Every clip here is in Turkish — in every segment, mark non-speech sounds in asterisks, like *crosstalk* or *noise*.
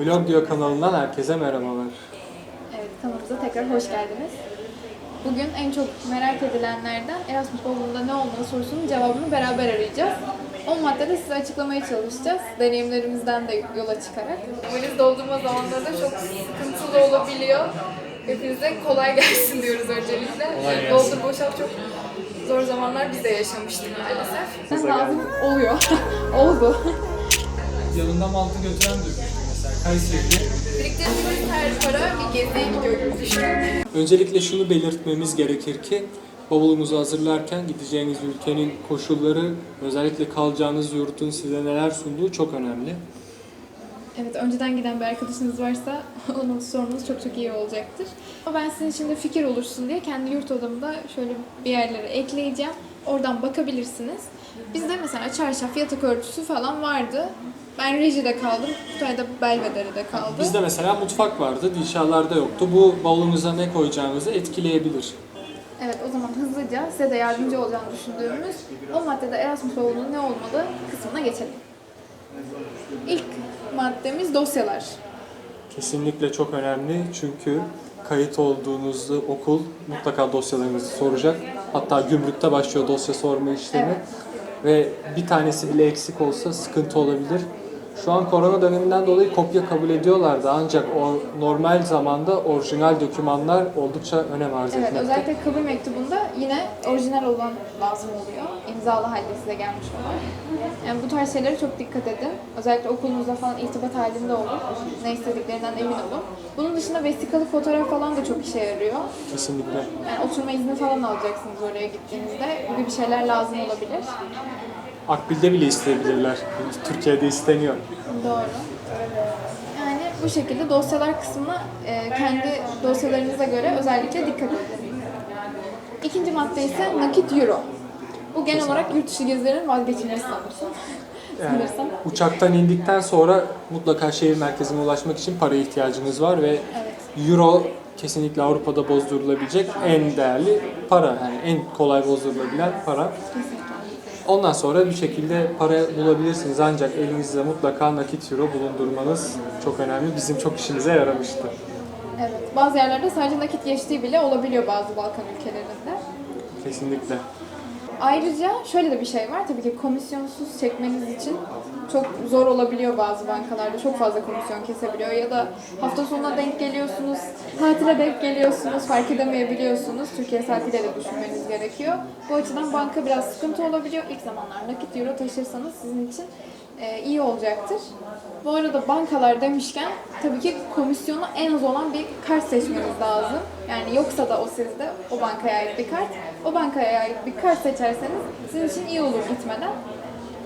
Blog Diyor kanalından herkese merhabalar. Evet, kanalımıza tekrar hoş geldiniz. Bugün en çok merak edilenlerden Erasmus Bolu'nda ne olmalı sorusunun cevabını beraber arayacağız. 10 maddede size açıklamaya çalışacağız. Deneyimlerimizden de yola çıkarak. Valiz doldurma zamanları da çok sıkıntılı olabiliyor. Hepinize kolay gelsin diyoruz öncelikle. Kolay gelsin. Doldur boşalt çok zor zamanlar biz de yaşamıştık maalesef. Lazım oluyor. *laughs* Oldu. Yanında mantı götüren mesela Kayseri'de. Biriktirdiğimiz her para bir geziye gidiyor gibi düşünün. Öncelikle şunu belirtmemiz gerekir ki bavulunuzu hazırlarken gideceğiniz ülkenin koşulları, özellikle kalacağınız yurtun size neler sunduğu çok önemli. Evet, önceden giden bir arkadaşınız varsa *laughs* onu sormanız çok çok iyi olacaktır. Ama ben sizin için de fikir olursun diye kendi yurt odamda şöyle bir yerlere ekleyeceğim. Oradan bakabilirsiniz. Bizde mesela çarşaf, yatak örtüsü falan vardı. Ben rejide kaldım. Kutay'da Belvedere'de kaldı. Bizde mesela mutfak vardı, Dilşahlar'da yoktu. Bu bavulunuza ne koyacağınızı etkileyebilir. Evet, o zaman hızlıca size de yardımcı olacağını düşündüğümüz o maddede Erasmus bavulunun ne olmalı kısmına geçelim. İlk maddemiz dosyalar. Kesinlikle çok önemli çünkü kayıt olduğunuz okul mutlaka dosyalarınızı soracak. Hatta gümrükte başlıyor dosya sorma işlemi. Evet. Ve bir tanesi bile eksik olsa sıkıntı olabilir. Şu an korona döneminden dolayı kopya kabul ediyorlardı ancak o normal zamanda orijinal dokümanlar oldukça önem arz Evet, etmekte. özellikle kabul mektubunda yine orijinal olan lazım oluyor. İmzalı halde size gelmiş olan. Yani bu tarz şeylere çok dikkat edin. Özellikle okulunuzla falan irtibat halinde olun. Ne istediklerinden emin olun. Bunun dışında vesikalı fotoğraf falan da çok işe yarıyor. Kesinlikle. Yani oturma izni falan alacaksınız oraya gittiğinizde. Bu gibi şeyler lazım olabilir. Akbilde bile isteyebilirler. Türkiye'de isteniyor. Doğru. Yani bu şekilde dosyalar kısmına e, kendi dosyalarınıza göre özellikle dikkat edin. İkinci madde ise nakit euro. Bu genel olarak yurt dışı gezilerin vazgeçilmezi sanırsın. Yani Sanırsam. uçaktan indikten sonra mutlaka şehir merkezine ulaşmak için paraya ihtiyacınız var ve Evet. Euro kesinlikle Avrupa'da bozdurulabilecek en değerli para. Yani en kolay bozdurulabilen para. Ondan sonra bir şekilde para bulabilirsiniz ancak elinizde mutlaka nakit euro bulundurmanız çok önemli. Bizim çok işimize yaramıştı. Evet. Bazı yerlerde sadece nakit geçtiği bile olabiliyor bazı Balkan ülkelerinde. Kesinlikle. Ayrıca şöyle de bir şey var. Tabii ki komisyonsuz çekmeniz için çok zor olabiliyor bazı bankalarda. Çok fazla komisyon kesebiliyor ya da hafta sonuna denk geliyorsunuz, tatile denk geliyorsunuz, fark edemeyebiliyorsunuz. Türkiye saatiyle de düşünmeniz gerekiyor. Bu açıdan banka biraz sıkıntı olabiliyor. İlk zamanlar nakit euro taşırsanız sizin için e, iyi olacaktır. Bu arada bankalar demişken tabii ki komisyonu en az olan bir kart seçmeniz lazım. Yani yoksa da o sizde o bankaya ait bir kart. O bankaya ait bir kart seçerseniz sizin için iyi olur gitmeden.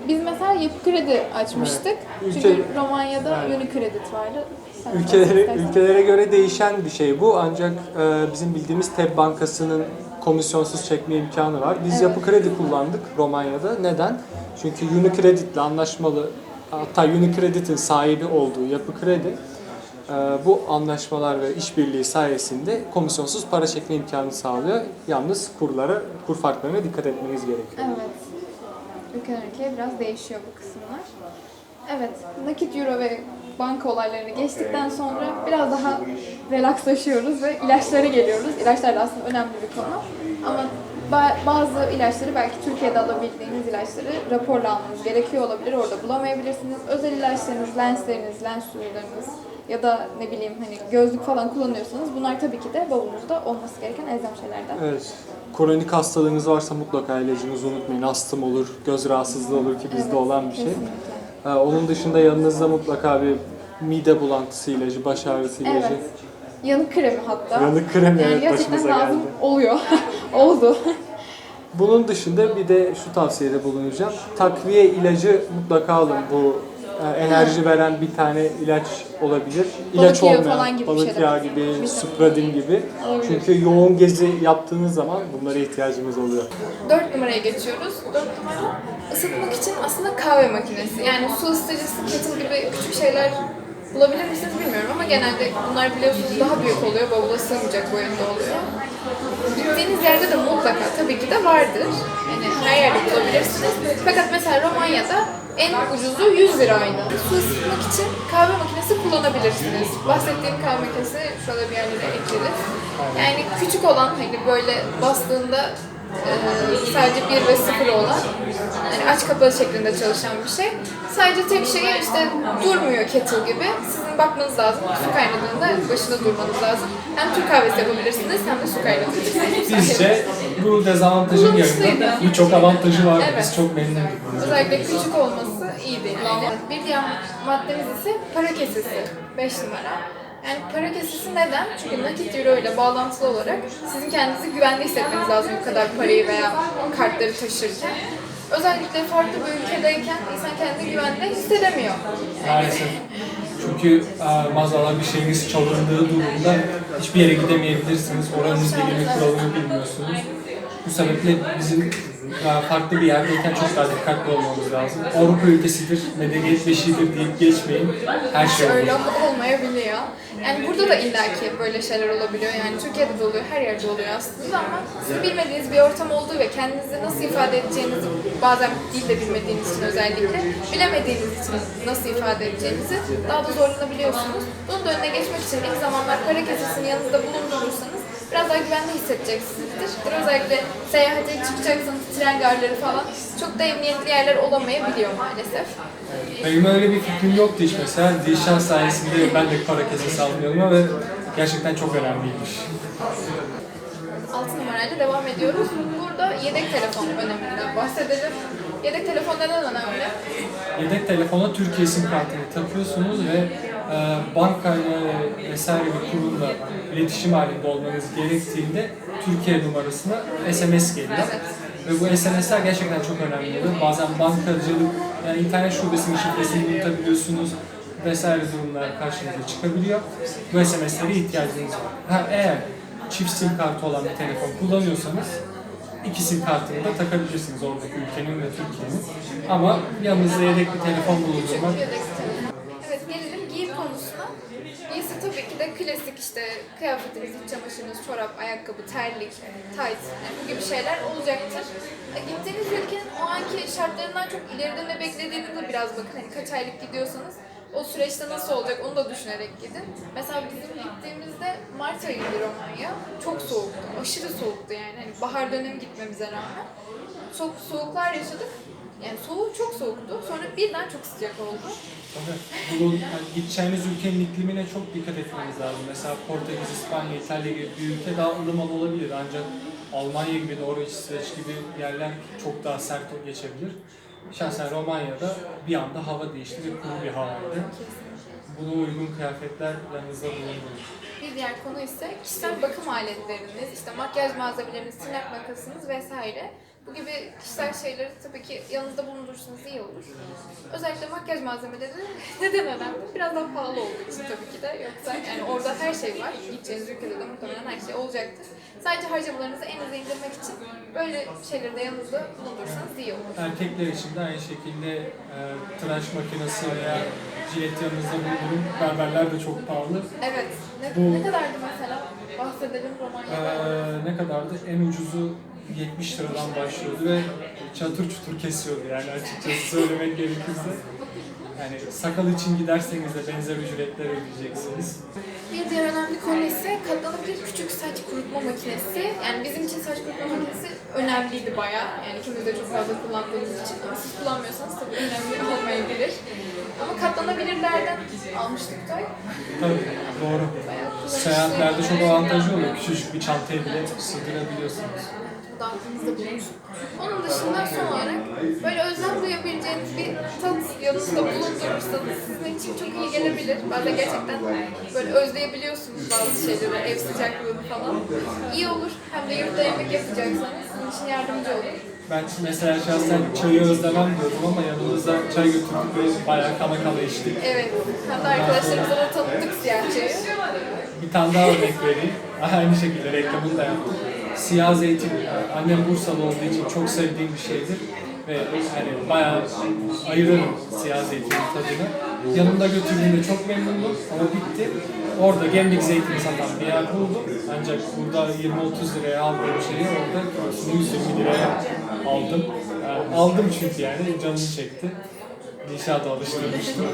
Biz mesela yapı kredi açmıştık. Evet. Çünkü Ülke- Romanya'da Yani- Unicredit vardı. Sen Ülkelere, ülkelere göre değişen bir şey bu ancak e, bizim bildiğimiz TEB Bankası'nın komisyonsuz çekme imkanı var. Biz Evet. yapı kredi kullandık Romanya'da. Neden? Çünkü Unicredit'le anlaşmalı hatta Unicredit'in sahibi olduğu yapı kredi e, bu anlaşmalar ve işbirliği sayesinde komisyonsuz para çekme imkanı sağlıyor. Yalnız kurlara, kur farklarına dikkat etmeniz gerekiyor. Evet. Ülkeden ülkeye biraz değişiyor bu kısımlar. Evet, nakit euro ve banka olaylarını geçtikten sonra biraz daha relakslaşıyoruz ve ilaçlara geliyoruz. İlaçlar da aslında önemli bir konu. Ama bazı ilaçları belki Türkiye'de alabildiğiniz ilaçları raporla almanız gerekiyor olabilir. Orada bulamayabilirsiniz. Özel ilaçlarınız, lensleriniz, lens suyularınız ya da ne bileyim hani gözlük falan kullanıyorsanız bunlar tabii ki de bavulunuzda olması gereken elzem şeylerden. Evet. Kronik hastalığınız varsa mutlaka ilacınızı unutmayın. Astım olur, göz rahatsızlığı olur ki bizde Evet, olan bir şey. Ee, Onun dışında yanınızda mutlaka bir mide bulantısı ilacı, baş ağrısı ilacı. Evet. Yanık kremi hatta. Yanık kremi yani evet gerçekten başımıza lazım geldi. oluyor. *laughs* Oldu. *laughs* Bunun dışında bir de şu tavsiyede bulunacağım. Takviye ilacı mutlaka alın. Bu e, enerji veren bir tane ilaç olabilir. İlaç yağı olmayan, falan gibi balık şeyler. yağı gibi, supradin gibi. Çünkü yoğun gezi yaptığınız zaman bunlara ihtiyacımız oluyor. 4 numaraya geçiyoruz. 4 numara ısıtmak için aslında kahve makinesi. Yani su ısıtıcısı, kettle gibi küçük şeyler bulabilir misiniz bilmiyorum ama genelde bunlar biliyorsunuz daha büyük oluyor. Bavula sığmayacak boyunda oluyor. Gittiğiniz yerde de mutlaka tabii ki de vardır. Yani her yerde bulabilirsiniz. Fakat mesela Romanya'da En ucuzu 100 liraydı. Su ısıtmak için kahve makinesi kullanabilirsiniz. Bahsettiğim kahve makinesi şöyle bir yerlere ekleriz. Yani küçük olan hani böyle bastığında e, sadece 1 ve 0 olan yani aç kapalı şeklinde çalışan bir şey. Sadece tek şeyi işte durmuyor kettle gibi. Sizin bakmanız lazım. Su kaynadığında başında durmanız lazım. Hem Türk kahvesi yapabilirsiniz hem de su kaynatabilirsiniz. Bizce bu dezavantajın yanında birçok avantajı var. Evet. Biz çok memnunuz. Özellikle küçük olması iyiydi yani. Bir diğer maddemiz ise para kesesi. 5 numara. Yani para kesesi neden? Çünkü nakit euro ile bağlantılı olarak sizin kendinizi güvende hissetmeniz lazım bu kadar parayı veya kartları taşırken. Özellikle farklı bir ülkedeyken insan kendini güvende hissedemiyor. Maalesef. Çünkü e, maazallah bir şeyiniz çalındığı durumda hiçbir yere gidemeyebilirsiniz. Oranın dilini kuralını bilmiyorsunuz. Bu sebeple bizim e, farklı bir yerdeyken çok daha dikkatli olmamız lazım. Avrupa ülkesidir, medeniyet beşiğidir deyip geçmeyin. Her şey olur. Öyle olmayabiliyor. Yani burada da illaki böyle şeyler olabiliyor. Yani Türkiye'de de oluyor, her yerde oluyor aslında ama sizin bilmediğiniz bir ortam olduğu ve kendinizi nasıl ifade edeceğinizi bazen dil de bilmediğiniz için özellikle bilemediğiniz için nasıl ifade edeceğinizi daha da zorlanabiliyorsunuz. Bunun da önüne geçmek için ilk zamanlar para kesesini yanınızda bulundurursanız biraz daha güvende hissedeceksinizdir. Özellikle seyahate çıkacaksanız tren garları falan çok da emniyetli yerler olamayabiliyor maalesef. Benim öyle bir fikrim yoktu hiç mesela. Dilşan sayesinde ben de para kesesi almıyorum ve gerçekten çok önemliymiş. 6 numarayla devam ediyoruz. Burada yedek telefon öneminden bahsedelim. Yedek telefon neden önemli? Yedek telefona Türkiye sim kartını takıyorsunuz ve e, bankayla vesaire bir kurumla iletişim halinde olmanız gerektiğinde Türkiye numarasına SMS geliyor. Ve bu SMS'ler gerçekten çok önemli oluyor. Bazen bankacılık, yani internet şubesinin şifresini unutabiliyorsunuz vesaire durumlar karşınıza çıkabiliyor. Bu SMS'lere ihtiyacınız var. Ha, eğer çift sim kartı olan bir telefon kullanıyorsanız iki sim kartını da takabilirsiniz oradaki ülkenin ve Türkiye'nin. Ama yanınızda yedek bir telefon bulundurmak Yedek telefon. Evet gelelim giyim konusuna. Giysi tabii ki de klasik işte kıyafetiniz, iç çamaşırınız, çorap, ayakkabı, terlik, tayt yani gibi şeyler olacaktır. E, Gittiğiniz ülkenin o anki şartlarından çok ileride ne beklediğini de biraz bakın. Hani kaç aylık gidiyorsanız o süreçte nasıl olacak onu da düşünerek gidin. Mesela bizim gittiğimizde Mart ayıydı Romanya. Çok soğuktu. Aşırı soğuktu yani. Hani bahar dönemi gitmemize rağmen. Çok soğuklar yaşadık. Yani soğuk çok soğuktu. Sonra birden çok sıcak oldu. Tabii. Bu yani gideceğiniz ülkenin iklimine çok dikkat etmeniz lazım. Mesela Portekiz, İspanya, İtalya gibi bir ülke daha ılımalı olabilir ancak Almanya gibi, Norveç, İsveç gibi yerler çok daha sert geçebilir. Şahsen Romanya'da bir anda hava değişti ve kuru bir havaydı. Buna uygun kıyafetler yanınızda bulundurun. Bir diğer konu ise kişisel bakım aletleriniz, işte makyaj malzemeleriniz, tırnak makasınız vesaire. Bu gibi kişisel şeyleri tabii ki yanınızda bulundurursanız iyi olur. Özellikle makyaj malzemeleri *laughs* neden önemli? Biraz daha pahalı olduğu için tabii ki de. Yoksa yani orada her şey var. Gideceğiniz ülkede de muhtemelen her şey olacaktır. Sadece harcamalarınızı en aza indirmek için böyle şeyleri de yanınızda bulundurursanız iyi olur. Erkekler için de aynı şekilde e, tıraş makinesi veya jilet yanınızda bulundurun. Berberler de çok pahalı. Evet. Ne, Bu- ne kadardı mesela? Bahsedelim Romanya'da. Ee, ne kadardı? En ucuzu 70 liradan başlıyordu ve çatır çutur kesiyordu yani açıkçası söylemek gerekirse. Yani sakal için giderseniz de benzer ücretler ödeyeceksiniz. Bir diğer önemli konu ise katlanabilir küçük saç kurutma makinesi. Yani bizim için saç kurutma makinesi önemliydi bayağı. Yani ikimiz de çok fazla kullandığımız için. Ama siz kullanmıyorsanız tabii önemli olmayabilir. Ama katlanabilirlerden almıştık da. Tabii doğru. Bayağı kullanışlı. Seyahatlerde çok avantajlı oluyor. Küçücük bir çantaya bile sığdırabiliyorsunuz. Da aklınızda bulunsun. Onun dışında son olarak böyle özlem duyabileceğiniz bir tat yanınızda bulundurursanız sizin için çok iyi gelebilir. Bazen gerçekten böyle özleyebiliyorsunuz bazı şeyleri, ev sıcaklığını falan. İyi olur. Hem de yurtta yemek yapacaksanız bunun için yardımcı olur. Ben mesela şahsen çayı özlemem diyordum ama yanımıza çay götürdük ve bayağı kana kana içtik. Evet. Hem de arkadaşlarımıza da tanıttık siyah çayı. Bir tane daha örnek vereyim. Aynı şekilde reklamını da yaptık. Siyah zeytin, annem Bursalı olduğu için çok sevdiğim bir şeydir. Ve hani bayağı ayırırım siyah zeytinin tadını. Yanımda götürdüğümde çok memnundum ama bitti. Orada gemlik zeytini satan bir yer buldum. Ancak burada 20-30 liraya aldığım şeyi orada kilosunu 120 liraya aldım. Yani aldım çünkü yani canım çekti. Nişada alıştırmıştım.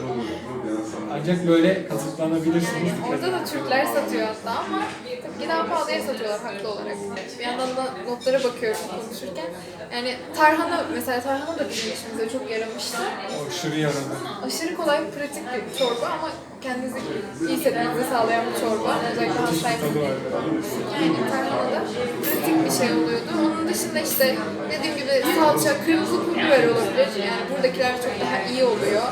Ancak böyle kazıklanabilirsiniz. Orada da Türkler satıyor hatta ama tabii ki daha pahalıya satıyorlar haklı olarak. Bir yandan da notlara bakıyorum konuşurken. Yani tarhana, mesela tarhana da bizim işimize çok yaramıştı. O aşırı yaradı. Aşırı kolay, pratik bir çorba ama kendinizi iyi hissetmenizi sağlayan bir çorba. Özellikle var. Yani tarhanada pratik bir şey oluyordu. Onun dışında işte dediğim gibi salça, kırmızı pul biber olabilir. Yani buradakiler çok daha iyi oluyor.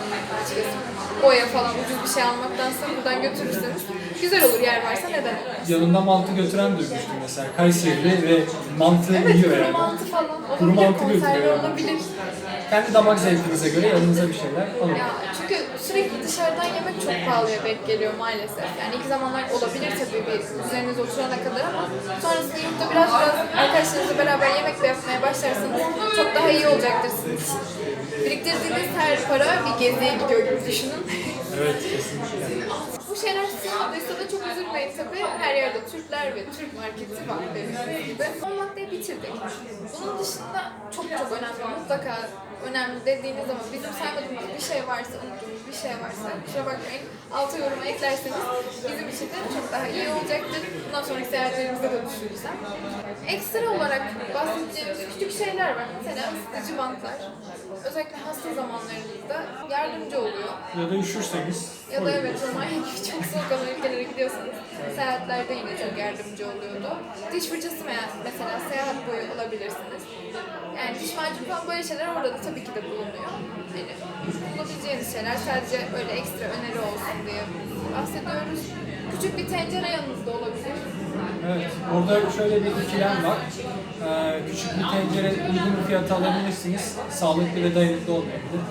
Açıkçası boya falan ucuz bir şey almaktansa buradan götürürseniz güzel olur yer varsa neden olmaz. Yanında mantı götüren duymuştum mesela. Kayserili ve mantı Evet yiyor kuru yani. mantı falan olabilir, Kuru mantı konserve götürüyor. olabilir. Kendi damak zevkinize göre yanınıza bir şeyler alın. Ya çünkü sürekli dışarıdan yemek çok pahalıya denk geliyor maalesef. Yani ilk zamanlar olabilir tabii bir üzerinize oturana kadar ama sonrasında yurtta biraz biraz arkadaşlarınızla beraber yemek de yapmaya başlarsanız çok daha iyi olacaktır sizin için. Biriktirdiğiniz her para bir geziye gidiyor gibi düşünün. *laughs* Evet kesinlikle. Bu şeyler sığmadıysa da çok üzülmeyin tabii. Her yerde Türkler ve Türk marketi var dediğimiz gibi. O maddeyi bitirdik. Bunun dışında çok çok önemli, mutlaka önemli dediğiniz ama bizim saymadığımız bir şey varsa, unuttuğumuz bir şey varsa kusura bakmayın. Alta yoruma eklerseniz bizim için de çok daha iyi olacaktır. Bundan sonraki seyahatlerimizde de düşünürsem. Ekstra olarak bahsedeceğimiz küçük şeyler var. Mesela ısıtıcı bantlar. Özellikle hasta zamanlarınızda yardımcı oluyor. Ya da üşürseniz Ya da evet Romanya gibi çok soğuk olan ülkelere gidiyorsanız seyahatlerde yine çok yardımcı oluyordu. Diş fırçası me- mesela seyahat boyu alabilirsiniz. Yani diş macunu falan böyle şeyler orada da tabii ki de bulunuyor. Yani bulabileceğiniz şeyler sadece öyle ekstra öneri olsun diye bahsediyoruz. Küçük bir tencere yanınızda olabilir. Evet, orada şöyle bir ikilem var. Ee, küçük bir tencere uygun bir fiyata alabilirsiniz. Sağlıklı ve dayanıklı olmayabilir.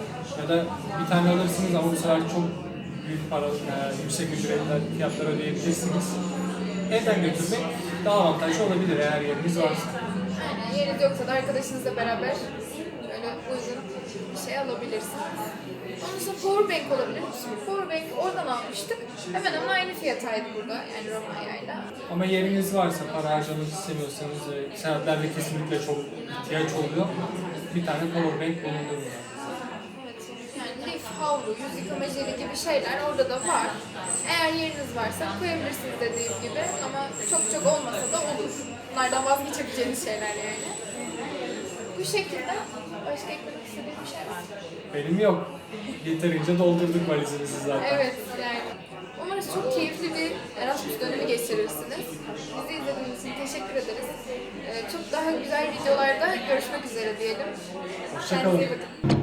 Ya da bir tane alırsınız ama bu sefer çok büyük para, e, yüksek ücretler, fiyatlar ödeyebilirsiniz. Evden götürmek daha avantajlı olabilir eğer yeriniz varsa. Aynen yeriniz yoksa da arkadaşınızla beraber öyle uygun bir şey alabilirsiniz. Onun dışında powerbank olabilir. Şimdi powerbank oradan almıştık. Hemen hemen aynı fiyataydı burada yani Romanya'yla. Ama yeriniz varsa, para harcamak istemiyorsanız ve seyahatlerde kesinlikle çok ihtiyaç oluyor. Bir tane powerbank bulundurun. yani. Evet, yani lif, havlu, yüz yıkama jeli gibi şeyler orada da var. Eğer yeriniz varsa koyabilirsiniz dediğim gibi ama çok çok olmasa da olur. Bunlardan vazgeçebileceğiniz şeyler yani. Bu şekilde başka eklemek istediğim bir şey var. Benim yok. Yeterince doldurduk valizimizi zaten. Evet yani. Umarız çok keyifli bir Erasmus dönemi geçirirsiniz. Bizi izlediğiniz için teşekkür ederiz. Ee, çok daha güzel videolarda görüşmek üzere diyelim. Hoşça kalın. Kendinize iyi bakın.